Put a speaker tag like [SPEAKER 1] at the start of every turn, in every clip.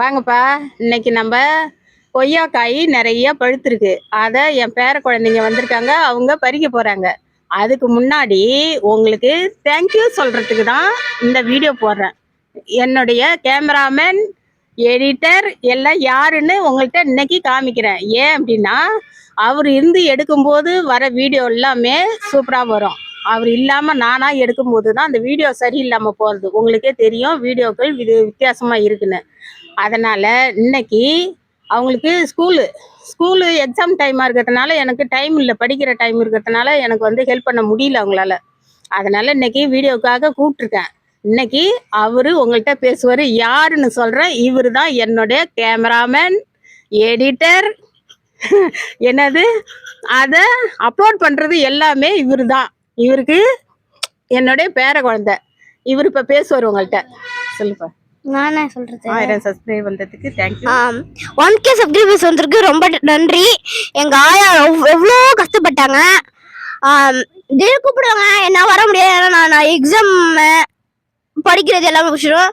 [SPEAKER 1] வாங்கப்பா. இன்னைக்கு நம்ம கொய்யாக்காய் நிறைய பழுத்திருக்கு. அதை என் பேர குழந்தைங்க வந்திருக்காங்க. அவங்க பறிக்க போகிறாங்க அதுக்கு முன்னாடி உங்களுக்கு தேங்க்யூ சொல்கிறதுக்கு தான் இந்த வீடியோ போடுறேன். என்னுடைய கேமராமேன் எடிட்டர் எல்லாம் யாருன்னு உங்கள்கிட்ட இன்னைக்கு காமிக்கிறேன். ஏன் அப்படின்னா அவர் இருந்து எடுக்கும்போது வர வீடியோ எல்லாமே சூப்பராக வரும். அவர் இல்லாமல் நானாக எடுக்கும்போது தான் அந்த வீடியோ சரியில்லாமல் போகிறது உங்களுக்கே தெரியும் வீடியோக்கள் இது வித்தியாசமாக இருக்குன்னு. அதனால் இன்னைக்கு அவங்களுக்கு ஸ்கூலு ஸ்கூலு எக்ஸாம் டைமாக இருக்கிறதுனால எனக்கு டைம் இல்லை. படிக்கிற டைம் இருக்கிறதுனால எனக்கு வந்து ஹெல்ப் பண்ண முடியல அவங்களால. அதனால் இன்னைக்கு வீடியோக்காக கூப்பிட்ருக்கேன் இன்னைக்கு அவர் உங்கள்கிட்ட பேசுவார். யாருன்னு சொல்கிறேன் இவர் தான் என்னுடைய கேமராமேன் எடிட்டர் என்னது? அதை அப்லோட் பண்ணுறது எல்லாமே இவர் தான் இவருக்கு என்னுடைய பேர குழந்தை. இவர் இப்போ பேசுவார் உங்கள்கிட்ட சொல்லுப்பா.
[SPEAKER 2] நானே சொல்றது?
[SPEAKER 1] ஆயிரம் சப்ஸ்கிரைப் வந்ததுக்கு தேங்க்யூ
[SPEAKER 2] ஒன் கே சப்ஸ்கிரைபர்ஸ் வந்திருக்கு. ரொம்ப நன்றி. எங்க ஆயா எவ்- எவ்வளோ கஷ்டப்பட்டாங்க. தினம் கூப்பிடுவாங்க. என்ன வர முடியாது. ஏன்னா நான் நான் எக்ஸாம் படிக்கிறது எல்லாமே முடிச்சிடும்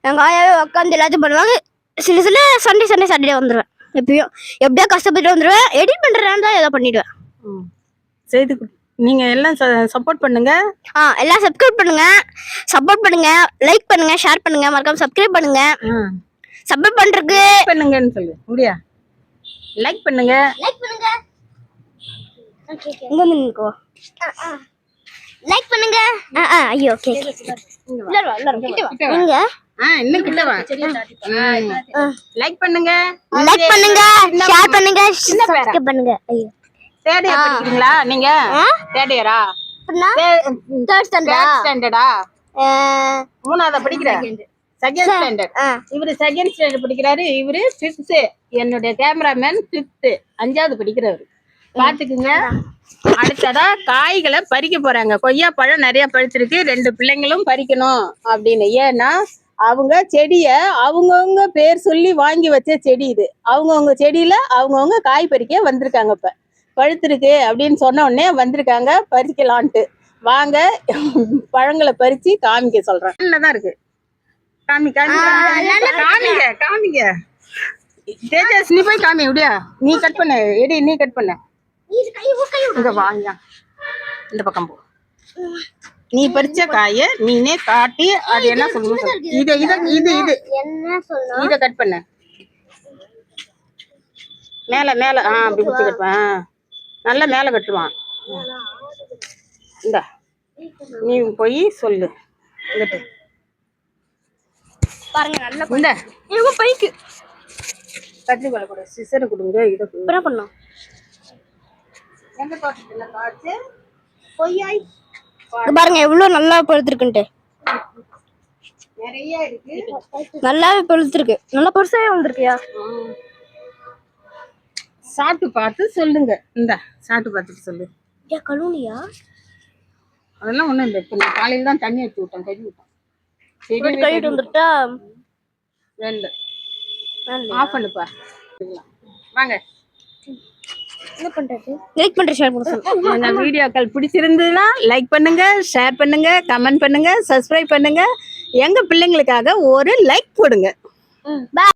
[SPEAKER 2] எங்க ஆயாவே உட்காந்து எல்லாத்தையும் பண்ணுவாங்க. சில சில சண்டே சண்டே சாட்டர்டே வந்துடுவேன் எப்பயும். எப்படியோ கஷ்டப்பட்டு வந்துடுவேன் எடிட் பண்ணுறேன் தான் ஏதோ பண்ணிடுவேன்.
[SPEAKER 1] செய்து கொடு- நீங்க எல்லாம் சப்போர்ட் பண்ணுங்க.
[SPEAKER 2] ஆ எல்லாம் சப்ஸ்கிரைப் பண்ணுங்க. சப்போர்ட் பண்ணுங்க. லைக் பண்ணுங்க ஷேர் பண்ணுங்க. மறக்காம சப்ஸ்கிரைப் பண்ணுங்க. சப்போர்ட் பண்றதுக்கு
[SPEAKER 1] பண்ணுங்கன்னு சொல்லு. முடியா? லைக் பண்ணுங்க.
[SPEAKER 2] லைக் பண்ணுங்க. இங்க வந்து நிக்கோ. லைக் பண்ணுங்க. ஆ ஆ ஐயோ ஓகே உள்ள வா உள்ள வா. இங்க
[SPEAKER 1] ஆ இன்னும் கிட்ட வா. லைக் பண்ணுங்க.
[SPEAKER 2] லைக் பண்ணுங்க. ஷேர் பண்ணுங்க. சப்ஸ்கிரைப் பண்ணுங்க. ஐயோ.
[SPEAKER 1] தேர்ட் இயர் படிக்கிறீங்களா நீங்க? தேர்ட் இயரா
[SPEAKER 2] தேர்ட் ஸ்டாண்டர்டா
[SPEAKER 1] மூணாவதா படிக்கிற? செகண்ட் ஸ்டாண்டர்ட் இவரு செகண்ட் ஸ்டாண்டர்ட் படிக்கிறாரு. இவரு ஃபிஃப்த்து என்னுடைய கேமராமேன் ஃபிஃப்த்து அஞ்சாவது படிக்கிறவர். பாத்துக்குங்க. அடுத்ததா காய்களை பறிக்க போறாங்க. கொய்யா பழம் நிறைய பழுத்திருக்கு ரெண்டு பிள்ளைங்களும் பறிக்கணும் அப்படின்னு. ஏன்னா அவங்க செடிய அவங்கவுங்க பேர் சொல்லி வாங்கி வச்ச செடி இது. அவங்கவுங்க செடியில அவங்கவுங்க காய் பறிக்க வந்திருக்காங்க இப்ப. பழுத்திருக்கு அப்படின்னு சொன்ன உடனே வந்திருக்காங்க பறிக்கலான்ட்டு. வாங்க பழங்களை பறிச்சு காமிக்க சொல்றேன். தான் இருக்கு. காமி காமி காமி. காமிங்க காமிங்க. தேஜஸ் நீ போய் காமி விடியா? நீ கட் பண்ணு. எடி நீ கட் பண்ணு. இங்க வாங்க இந்த பக்கம் போ. நீ பறிச்ச காய நீனே காட்டி அது என்ன சொல்லணும் சொல்லு. இத இத இது இது. இத கட் பண்ணு. மேல மேல. ஆ அப்படி பிடிச்சி கட்டுவான் நல்லா மேல கட்டுவான் இந்த நீ போய் சொல்லு.
[SPEAKER 2] பாருங்க நல்லா
[SPEAKER 1] இந்த.
[SPEAKER 2] இவங்க பைக்கு.
[SPEAKER 1] கத்திரி கொலை கூட. சிசரை கொடுங்க இதை
[SPEAKER 2] என்ன பண்ணோம்
[SPEAKER 1] எந்த தோட்டத்துல காய்ச்சி. கொய்யாய்
[SPEAKER 2] இங்க பாருங்க எவ்வளவு நல்லா பழுத்திருக்குன்ட்டு.
[SPEAKER 1] நிறைய இருக்கு.
[SPEAKER 2] நல்லாவே பழுத்திருக்கு. நல்லா பெருசாவே வந்திருக்கியா?
[SPEAKER 1] சாப்பிட்டு பார்த்து சொல்லுங்க. இந்த சாப்பிட்டு பார்த்துட்டு சொல்லு.
[SPEAKER 2] ஏன் கழுவுனியா?
[SPEAKER 1] அதெல்லாம் ஒண்ணும் இல்லை. இப்போ நான் காலையில தான் தண்ணி எடுத்து விட்டேன் கழுவி விட்டேன். சரி
[SPEAKER 2] கழுவிட்டு வந்துட்டா?
[SPEAKER 1] ரெண்டு. ஆஃப் பண்ணுப்பா வாங்க.
[SPEAKER 2] என்ன பண்றது? லைக் பண்ற ஷேர் பண்ண சொல்லு.
[SPEAKER 1] இந்த வீடியோக்கள் பிடிச்சிருந்ததுன்னா லைக் பண்ணுங்க ஷேர் பண்ணுங்க கமெண்ட் பண்ணுங்க சப்ஸ்கிரைப் பண்ணுங்க. எங்க பிள்ளைங்களுக்காக ஒரு லைக் போடுங்க.
[SPEAKER 2] பாய்